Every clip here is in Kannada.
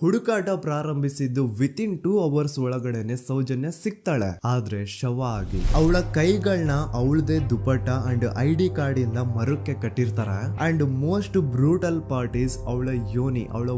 ಹುಡುಕಾಟ ಪ್ರಾರಂಭಿಸಿದ್ದು ವಿತಿನ್ ಟೂ ಅವರ್ಸ್ ಒಳಗಡೆನೆ ಸೌಜನ್ಯ ಸಿಗ್ತಾಳೆ. ಆದ್ರೆ ಶವ ಆಗಿ ಅವಳ ಕೈಗಳನ್ನ ಅವಳದೇ dupatta and I D card ಇಂದ ಮರಕ್ಕೆ ಕಟ್ಟಿರ್ತಾರೆ. ಅಂಡ್ ಮೋಸ್ಟ್ ಬ್ರೂಟಲ್ ಪಾರ್ಟೀಸ್ ಅವಳ ಯೋನಿ, ಅವಳ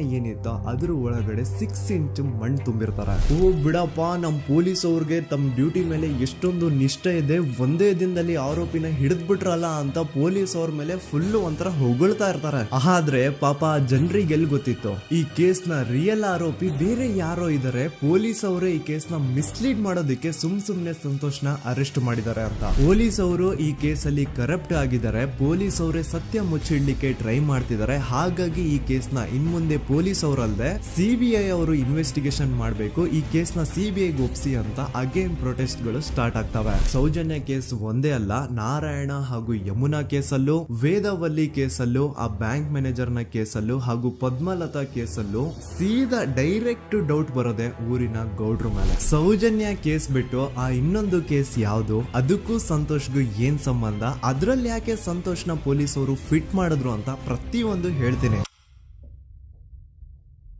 ಏನಿತ್ತೋ ಅದ್ರ ಒಳಗಡೆ ಸಿಕ್ಸ್ ಇಂಚ್ ಮಣ್ಣು ತುಂಬಿರ್ತಾರೆ. ಓ, ಬಿಡಪ್ಪ, ನಮ್ ಪೊಲೀಸ್ ಅವ್ರಿಗೆ ತಮ್ಮ ಡ್ಯೂಟಿ ಮೇಲೆ ಎಷ್ಟೊಂದು ನಿಷ್ಠೆ ಇದೆ. ಒಂದೇ ದಿನದಲ್ಲಿ ಆರೋಪಿನ ಹಿಡಿದ್ಬಿಟ್ರಲ್ಲ ಅಂತ ಪೊಲೀಸ್ ಅವ್ರ ಮೇಲೆ ಫುಲ್ ಒಂಥರ ಹೊಗಳ್ತಾ ಇರ್ತಾರೆ. ಆದ್ರೆ ಪಾಪ ಜನರಿಗೆ ಎಲ್ಲಿ ಗೊತ್ತಿತ್ತು? ಈ ಕೇಸ್ನ ರಿಯಲ್ ಆರೋಪಿ ಬೇರೆ ಯಾರೋ ಇದಾರೆ. ಪೊಲೀಸ್ ಅವರೇ ಈ ಕೇಸ್ನ ಮಿಸ್ಲೀಡ್ ಮಾಡೋದಕ್ಕೆ ಸುಮ್ ಸುಮ್ನೆ ಸಂತೋಷ್ನ ಅರೆಸ್ಟ್ ಮಾಡಿದ್ದಾರೆ ಅಂತ. ಪೊಲೀಸ್ ಅವರು ಈ ಕೇಸಲ್ಲಿ ಕರಪ್ಟ್ ಆಗಿದ್ದಾರೆ. ಪೊಲೀಸ್ ಅವರೇ ಸತ್ಯ ಮುಚ್ಚಿಡ್ಲಿಕ್ಕೆ ಟ್ರೈ ಮಾಡ್ತಿದ್ದಾರೆ. ಹಾಗಾಗಿ ಈ ಕೇಸ್ನ ಇನ್ಮುಂದೆ ಪೊಲೀಸ್ ಅವರಲ್ಲದೆ ಸಿಬಿಐ ಅವರು ಇನ್ವೆಸ್ಟಿಗೇಷನ್ ಮಾಡಬೇಕು. ಈ ಕೇಸ್ನ ಸಿಬಿಐ ಒಪ್ಸಿ ಅಂತ ಅಗೇನ್ ಪ್ರೊಟೆಸ್ಟ್ಗಳು ಸ್ಟಾರ್ಟ್ ಆಗ್ತವೆ. ಸೌಜನ್ಯ ಕೇಸ್ ಒಂದೇ ಅಲ್ಲ, ನಾರಾಯಣ ಹಾಗೂ ಯಮುನಾ ಕೇಸಲ್ಲೂ, ವೇದವಲ್ಲಿ ಕೇಸಲ್ಲೂ, ಆ ಬ್ಯಾಂಕ್ ಮ್ಯಾನೇಜರ್ನ ಕೇಸಲ್ಲೂ ಹಾಗೂ ಪದ್ಮಲತಾ ಕೇಸಲ್ಲೂ ಸೀದಾ ಡೈರೆಕ್ಟ್ ಡೌಟ್ ಬರೋದೆ ಊರಿನ ಗೌಡ್ರ ಮೇಲೆ. ಸೌಜನ್ಯ ಕೇಸ್ ಬಿಟ್ಟು ಆ ಇನ್ನೊಂದು ಕೇಸ್ ಯಾವುದು? ಅದಕ್ಕೂ ಸಂತೋಷ್ಗೂ ಏನ್ ಸಂಬಂಧ? ಅದ್ರಲ್ಲಿ ಯಾಕೆ ಸಂತೋಷ್ನ ಪೊಲೀಸ್ ಅವರು ಫಿಟ್ ಮಾಡಿದ್ರು ಅಂತ ಪ್ರತಿಯೊಂದು ಹೇಳ್ತೀನಿ.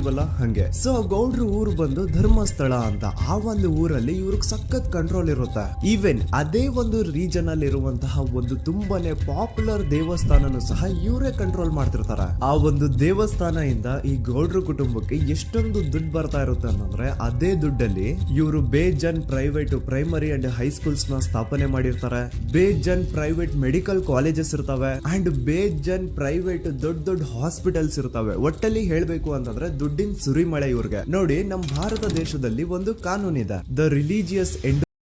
ನೋಡ್ತೀವಲ್ಲ ಹಂಗೆ. ಸೊ ಗೌಡ್ರ ಊರು ಬಂದು ಧರ್ಮಸ್ಥಳ ಅಂತ. ಆ ಒಂದು ಊರಲ್ಲಿ ಇವ್ರಿಗೆ ಸಖತ್ ಕಂಟ್ರೋಲ್ ಇರುತ್ತೆ. ಈವೆನ್ ಅದೇ ಒಂದು ರೀಜನ್ ಅಲ್ಲಿ ಇರುವಂತಹ ಒಂದು ತುಂಬಾನೇ ಪಾಪ್ಯುಲರ್ ದೇವಸ್ಥಾನನು ಸಹ ಇವರೇ ಕಂಟ್ರೋಲ್ ಮಾಡ್ತಿರ್ತಾರೆ. ಆ ಒಂದು ದೇವಸ್ಥಾನ ಇಂದ ಈ ಗೌಡ್ರ ಕುಟುಂಬಕ್ಕೆ ಎಷ್ಟೊಂದು ದುಡ್ಡು ಬರ್ತಾ ಇರುತ್ತೆ ಅಂತಂದ್ರೆ ಅದೇ ದುಡ್ಡಲ್ಲಿ ಇವರು ಬೇಜನ್ ಪ್ರೈವೇಟ್ ಪ್ರೈಮರಿ ಅಂಡ್ ಹೈಸ್ಕೂಲ್ಸ್ನ ಸ್ಥಾಪನೆ ಮಾಡಿರ್ತಾರೆ. ಬೇಜನ್ ಪ್ರೈವೇಟ್ ಮೆಡಿಕಲ್ ಕಾಲೇಜಸ್ ಇರ್ತವೆ. ಅಂಡ್ ಬೇಜನ್ ಪ್ರೈವೇಟ್ ದೊಡ್ಡ ದೊಡ್ಡ ಹಾಸ್ಪಿಟಲ್ಸ್ ಇರ್ತವೆ. ಒಟ್ಟಲ್ಲಿ ಹೇಳ್ಬೇಕು ಅಂತಂದ್ರೆ ದುಡ್ಡಿನ ಸುರಿಮಳೆ ಇವ್ರಿಗೆ. ನೋಡಿ ನಮ್ ಭಾರತ ದೇಶದಲ್ಲಿ ಒಂದು ಕಾನೂನಿದೆ. The religious end